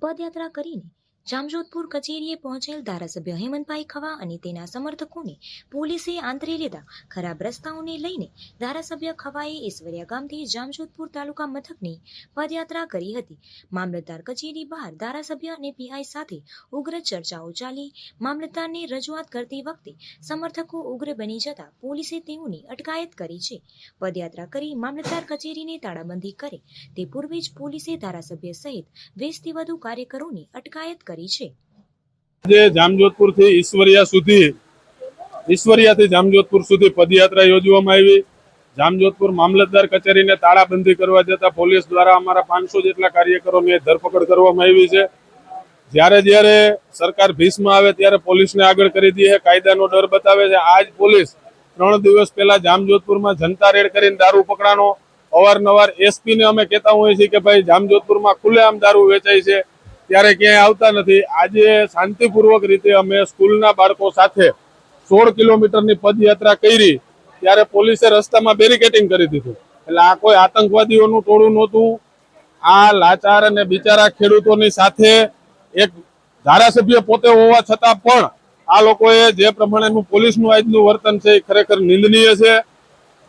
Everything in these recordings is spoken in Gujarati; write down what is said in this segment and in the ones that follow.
પદયાત્રા કરીને જામજોધપુર કચેરીએ પહોંચેલ ધારાસભ્ય હેમંતભાઈ ખવા અને તેના સમર્થકોને પોલીસે આંતરી લેતા ખરાબ રસ્તાઓને લઈને ધારાસભ્ય ખવાએ ઈશ્વરિયા ગામથી જામજોધપુર તાલુકા મથકની પદયાત્રા કરી હતી. મામલતદાર કચેરી બહાર ધારાસભ્ય અને પીઆઈ સાથે ઉગ્ર ચર્ચાઓ ચાલી. મામલતદારને રજૂઆત કરતી વખતે સમર્થકો ઉગ્ર બની જતા પોલીસે તેઓની અટકાયત કરી છે. પદયાત્રા કરી મામલતદાર કચેરીને તાળાબંધી કરે. તે પૂર્વે જ પોલીસે ધારાસભ્ય સહિત વીસથી વધુ કાર્યકરોની અટકાયત કરી છે? આજે જામજોધપુરથી ઈશ્વરિયા સુધી ઈશ્વરિયા થી જામજોધપુર સુધી પદયાત્રા યોજવામાં આવી. જામજોધપુર મામલતદાર કચેરીને તાળાબંધી કરવા જતા પોલીસ દ્વારા અમારા પાંચસો જેટલા કાર્યકરોની ધરપકડ કરવામાં આવી છે. જ્યારે જ્યારે સરકાર ભીષમાં આવે ત્યારે પોલીસને આગળ કરી દે છે કાયદાનો ડર બતાવે છે. આજ પોલીસ ત્રણ દિવસ પહેલા જામજોધપુરમાં જનતા રેડ કરીને દારૂ પકડાનો અવારનવાર એસપી ને અમે કહેતા હોઈએ છીએ કે ભાઈ, જામજોધપુરમાં ખુલ્લેઆમ દારૂ વેચાય છે. ત્યારે ક્યાંય આવતા નથી. આજે શાંતિપૂર્વક રીતે અમે સ્કૂલના બાળકો સાથે સોળ કિલોમીટરની પદયાત્રા કરી, ત્યારે પોલીસે રસ્તામાં બેરિકેટિંગ કરી દીધું. એટલે આ કોઈ આતંકવાદીઓનું ટોળું નહોતું. આ લાચાર અને બિચારા ખેડૂતોની સાથે એક ધારાસભ્ય પોતે હોવા છતાં પણ આ લોકોએ જે પ્રમાણેનું પોલીસનું આજનું વર્તન છે એ ખરેખર નિંદનીય છે.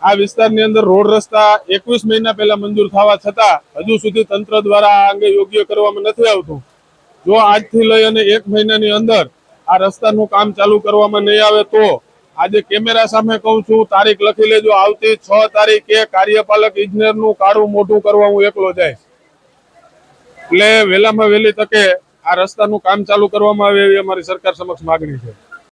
આ વિસ્તારની અંદર રોડ રસ્તા એકવીસ મહિના પહેલા મંજૂર થવા છતાં હજુ સુધી તંત્ર દ્વારા આ અંગે યોગ્ય કરવામાં નથી આવતું. જો આજથી લઈ અને એક મહિનાની અંદર આ રસ્તાનું કામ ચાલુ કરવામાં નહીં આવે તો આજે કેમેરા સામે કહું છું, તારીખ લખી લેજો. આવતી છ તારીખે કાર્યપાલક, ઇજનેરનું કાળું મોઢું કરવા હું એકલો જઈશ. એટલે વહેલામાં વહેલી તકે આ રસ્તાનું કામ ચાલુ કરવામાં આવે એવી અમારી સરકાર સમક્ષ માગણી છે.